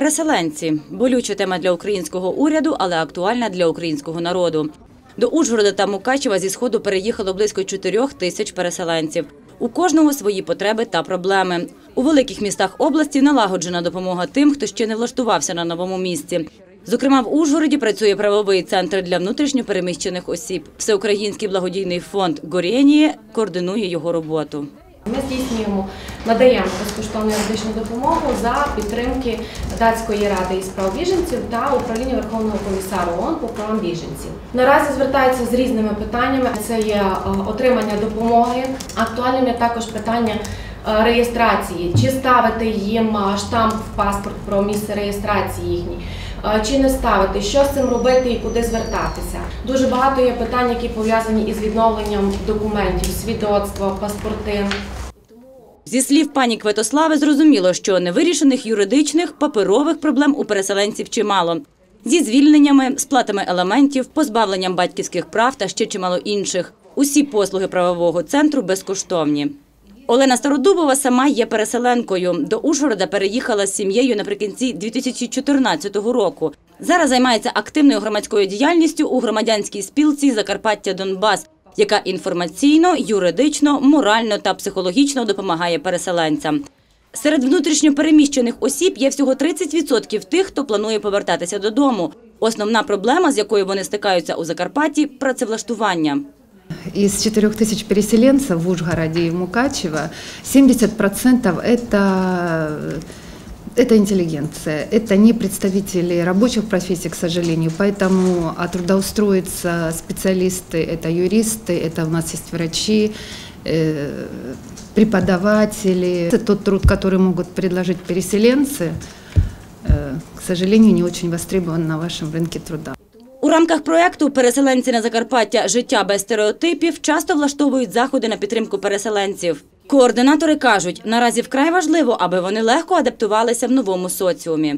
Переселенці болюча тема для українського уряду, але актуальна для українського народу. До Ужгорода та Мукачева зі сходу переїхало близько 4 тисяч переселенців. У кожного свої потреби та проблеми. У великих містах області налагоджена допомога тим, хто ще не влаштувався на новому місці. Зокрема, в Ужгороді працює правовий центр для внутрішньо переміщених осіб. Всеукраїнський благодійний фонд Горєніє координує його роботу. Ми здійснюємо, надаємо безкоштовну юридичну допомогу за підтримки датської ради із прав біженців та управління Верховного комісару ООН по правам біженців. Наразі звертаються з різними питаннями. Це є е, отримання допомоги. Актуальним є також питання. Е, Реєстрації, чи ставити їм е, штамп в паспорт про місце реєстрації їхній, е, чи не ставити, що з цим робити і куди звертатися. Дуже багато є питань, які пов'язані із відновленням документів, свідоцтва, паспорти. Зі слів пані Квитослави, зрозуміло, що невирішених юридичних паперових проблем у переселенців чимало. Зі звільненнями, сплатами елементів, позбавленням батьківських прав та ще чимало інших. Усі послуги правового центру безкоштовні. Олена Стародубова сама є переселенкою. До Ужгорода переїхала з сім'єю наприкінці 2014 року. Зараз займається активною громадською діяльністю у громадянській спілці Закарпаття Донбас, яка інформаційно, юридично, морально та психологічно допомагає переселенцям. Серед внутрішньо переміщених осіб є всього 30% тих, хто планує повертатися додому. Основна проблема, з якою вони стикаються у Закарпатті – працевлаштування. Из 4 тысяч переселенцев в Ужгороде и в Мукачево 70% это, это интеллигенция, это не представители рабочих профессий, к сожалению, поэтому а трудоустроиться специалисты, это юристы, это у нас есть врачи, э, преподаватели. Это тот труд, который могут предложить переселенцы, э, к сожалению, не очень востребован на вашем рынке труда. У рамках проекту «Переселенці на Закарпаття. Життя без стереотипів» часто влаштовують заходи на підтримку переселенців. Координатори кажуть, наразі вкрай важливо, аби вони легко адаптувалися в новому соціумі.